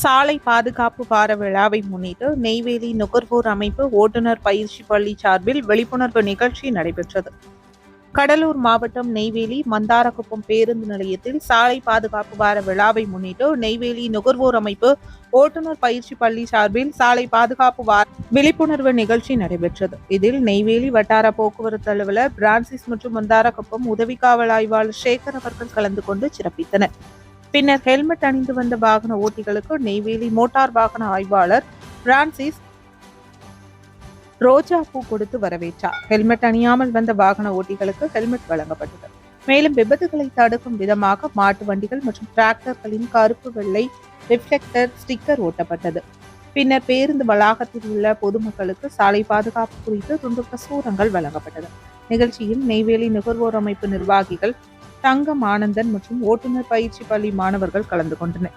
சாலை பாதுகாப்பு வார விழாவை முன்னிட்டு நெய்வேலி நுகர்வோர் அமைப்பு ஓட்டுநர் பயிற்சி பள்ளி சார்பில் விழிப்புணர்வு நிகழ்ச்சி நடைபெற்றது. கடலூர் மாவட்டம் நெய்வேலி மந்தாரக்குப்பம் பேருந்து நிலையத்தில் சாலை பாதுகாப்பு வார விழாவை முன்னிட்டு நெய்வேலி நுகர்வோர் அமைப்பு ஓட்டுநர் பயிற்சி பள்ளி சார்பில் சாலை பாதுகாப்பு வார விழிப்புணர்வு நிகழ்ச்சி நடைபெற்றது. இதில் நெய்வேலி வட்டார போக்குவரத்து அலுவலர் பிரான்சிஸ் மற்றும் மந்தாரக்குப்பம் உதவி காவல் ஆய்வாளர் சேகர் அவர்கள் கலந்து கொண்டு சிறப்பித்தனர். பின்னர் ஹெல்மெட் அணிந்து வந்த வாகன ஓட்டிகளுக்கு நெய்வேலி மோட்டார் வாகன ஆய்வாளர் பிரான்சிஸ் ரோஜா பூ கொடுத்து வரவேற்றார். ஹெல்மெட் அணியாமல் வந்த வாகன ஓட்டிகளுக்கு ஹெல்மெட் வழங்கப்பட்டது. மேலும் விபத்துகளை தடுக்கும் விதமாக மாட்டு வண்டிகள் மற்றும் டிராக்டர்களின் கருப்பு வெள்ளை ரிஃப்ளெக்டர் ஸ்டிக்கர் ஓட்டப்பட்டது. பின்னர் பேருந்து வளாகத்தில் உள்ள பொதுமக்களுக்கு சாலை பாதுகாப்பு குறித்து துண்டு பிரசுரங்கள் வழங்கப்பட்டது. நிகழ்ச்சியில் நெய்வேலி நுகர்வோர் அமைப்பு நிர்வாகிகள் தங்கம் ஆனந்தன் மற்றும் ஓட்டுநர் பயிற்சி பள்ளி மாணவர்கள் கலந்து கொண்டனர்.